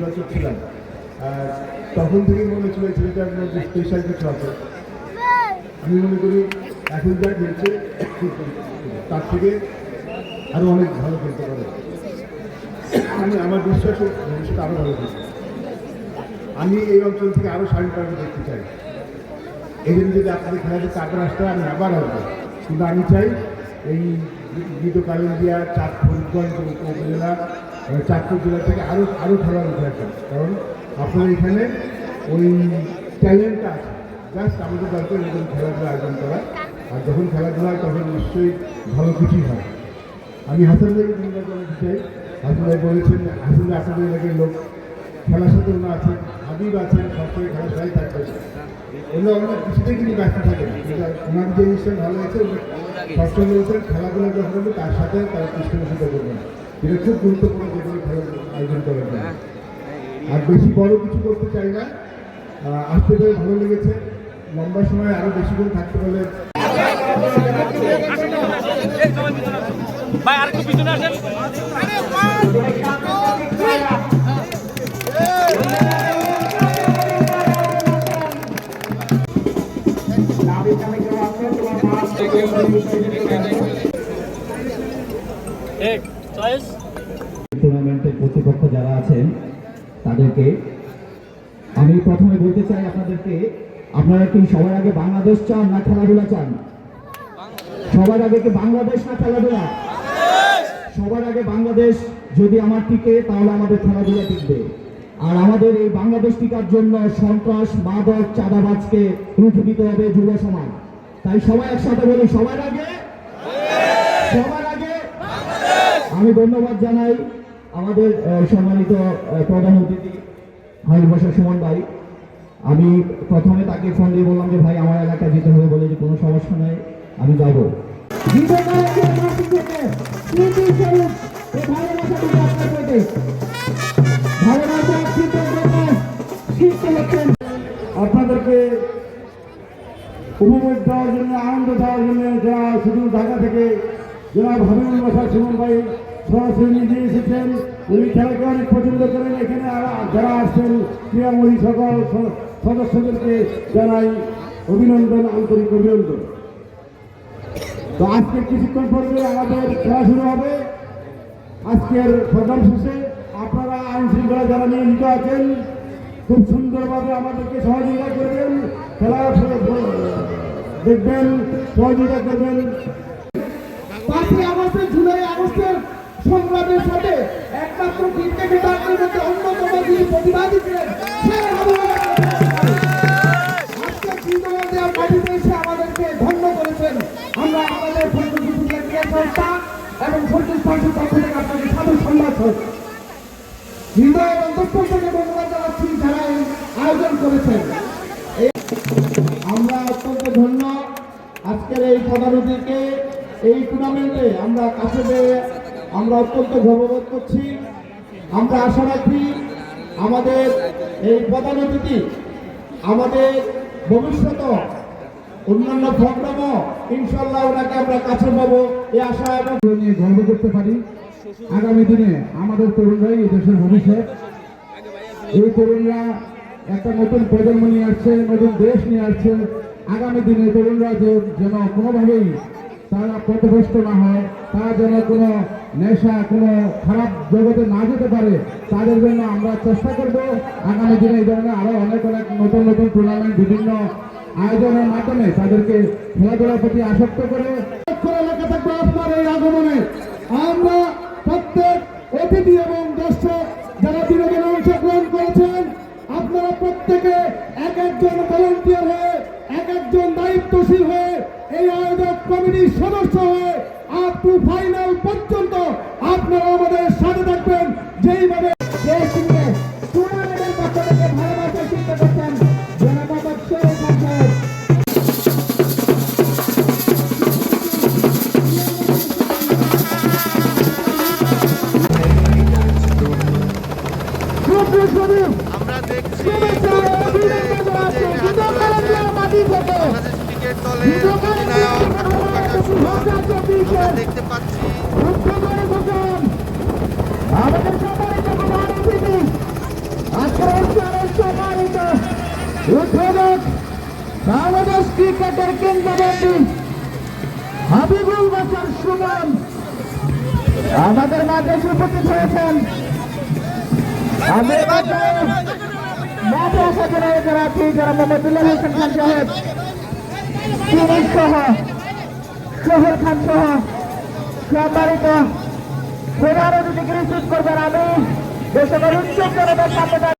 নির্বাচক ছিলাম তখন থেকে মনে হচ্ছিল ছেলেটার মধ্যে স্পেশাল কিছু আছে। আমি মনে করি এখন যা খেলছে, তার থেকে আরও অনেক ভালো খেলতে পারে। আমি, আমার বিশ্বাসে ভবিষ্যতে আরও ভালো খেলতে আমি এই অঞ্চল থেকে আরও সাড়ে পার্টি দেখতে চাই। এদিন যদি আপনাদের খেলাতে কাকড় আসতে আমি আবার আসব। কিন্তু আমি চাই এই গীতকালীন চাঁদপুর উপজেলা আহ, চাঁদপুর জেলা থেকে আরও আরও খেলা উঠে কারণ আপনার এখানে ওই ট্যালেন্টটা আছে। জাস্ট আমাদের দরকার এরকম খেলাধুলা আয়োজন করা। আর যখন খেলাধুলা হয় তখন নিশ্চয়ই ভালো কিছুই হয়। আমি হাসান ভাইকে ধন্যবাদ জানাতে চাই। হাসান ভাই বলেছেন হাসান ভাই আপনাদের এলাকার লোক খেলার সাথে ওনা আছেন হাবিব আছেন সবসময় খেলার সাথে থাকবেন ওনারা অন্য কিছুতেই কিন্তু ব্যস্ত থাকে ওনার যে জিনিসটা ভালো উনি সবসময় বলছেন খেলাধুলা যখন তার সাথে তার পৃষ্ঠপোষিত করবেন এটা খুব গুরুত্বপূর্ণ যে কোনো খেলার আয়োজন করার জন্য। আর বেশি বড় কিছু করতে চাই না। আসতে পেরে ভালো লেগেছে। লম্বা সময় আরও বেশিক্ষণ থাকতে পারলে ভাই আর একটু পিছনে আসেন। এক চয়েস টুর্নামেন্টের কর্তৃপক্ষ যারা আছেন, তাদেরকে আমি প্রথমে বলতে চাই আপনাদেরকে, আপনারা কি সবার আগে বাংলাদেশ চান না খেলাধুলা চান? সবার আগে কি বাংলাদেশ না খেলাধুলা? সবার আগে বাংলাদেশ যদি আমার টিকে, তাহলে আমাদের খেলাধুলা টিকবে। আর আমাদের এই বাংলাদেশ টিকার জন্য সন্ত্রাস, মাদক, চাঁদাবাজকে রুখে দিতে হবে যুব সমাজ। তাই সবাই একসাথে বলি, সবার আগে? সবার আমি ধন্যবাদ জানাই আমাদের সম্মানিত প্রধান অতিথি হাইল বসা সুমন ভাই। আমি প্রথমে তাকে ফোন দিয়ে বললাম যে, ভাই, আমার এলাকায় যেতে হবে বলে যে কোনো সমস্যা নাই, আমি যাব। আপনাদেরকে উপভোগ দেওয়ার জন্য, আনন্দ দেওয়ার জন্য, যারা শুধু ঢাকা থেকে যারা হাবিবুল বাসা সুমন ভাই সরাসরি নিজে এসেছেন। উনি খেলাকে অনেক পছন্দ করেন। এখানে যারা আসছেন ক্রীড়ামণি সকল সদস্যদেরকে জানাই অভিনন্দন, আন্তরিক অভিনন্দন। তো আজকে কিছুক্ষণ পরে আমাদের খেলা শুরু হবে, আজকের প্রোগ্রাম শেষে আপনারা আইন শৃঙ্খলা যারা নিয়োজিত আছেন, খুব সুন্দরভাবে আমাদেরকে সহযোগিতা করবেন। খেলা দেখবেন, সহযোগিতা করবেন। পাঁচই আগস্টের জুলাই সংগ্রামের সাথে একমাত্র ক্রিকেট বিভাগের মধ্যে অন্যতম যিনি প্রতিবাদী ছিলেন আমাদেরকে ধন্য করেছেন। আমরা আমাদের সংস্থা এবং এই আয়োজন করেছেন। আমরা অত্যন্ত ধন্য। আজকের এই পদাধিকে এই টুর্নামেন্টে আমরা কাছে আমরা অত্যন্ত গর্ববোধ করছি। আমরা আশা রাখি আমাদের এই প্রধান অতিথি, আমাদের ভবিষ্যৎ অন্যান্য প্রোগ্রামও ইনশাল্লাহ ওনাকে আমরা কাছে পাবো। এই আশা এবং নিয়ে গর্ব করতে পারি। আগামী দিনে আমাদের তরুণরাই এই দেশের ভবিষ্যৎ। এই তরুণরা একটা নতুন প্রজন্ম নিয়ে আসছে, নতুন দেশ নিয়ে আসছে। আগামী দিনে তরুণরা যেন কোনোভাবেই তারা পথভ্রষ্ট না হয়, তারা যেন কোনো নেশা কোনো খারাপ জগতে না যেতে পারে, তাদের জন্য আমরা চেষ্টা করব। আগামী দিনে এই ধরনের আরও অনেক অনেক নতুন নতুন টুর্নামেন্ট বিভিন্ন আয়োজনের মাধ্যমে তাদেরকে খেলাধুলার প্রতি আসক্ত করে এলাকা থাকবে আপনার এই আগমনে। আমরা প্রত্যেক অতিথি এবং দর্শক যারা বিনোদনে অংশগ্রহণ করেছেন, আপনারা প্রত্যেকে এক একজন ভলেন্টিয়ার হয়ে, এক একজন দায়িত্বশীল হয়ে এই আয়োজক কমিটির সদস্য হয়ে টু ফাইনাল পর্যন্ত বাংলাদেশ ক্রিকেটের কিংবদন্তি হাবিবুল বাসার সুমন আমাদের মাঝে উপস্থিত হয়েছেন। আমাদের যারা যারা যারা মোহাম্মদুল্লাহ খান সাহেব তিনি সহ, সোহেল খান সহ, সম্মানিত প্রধান অতিথিকে রিসিভ করবেন আমি। দেশের উচ্চ জনতার দাঁড়িয়ে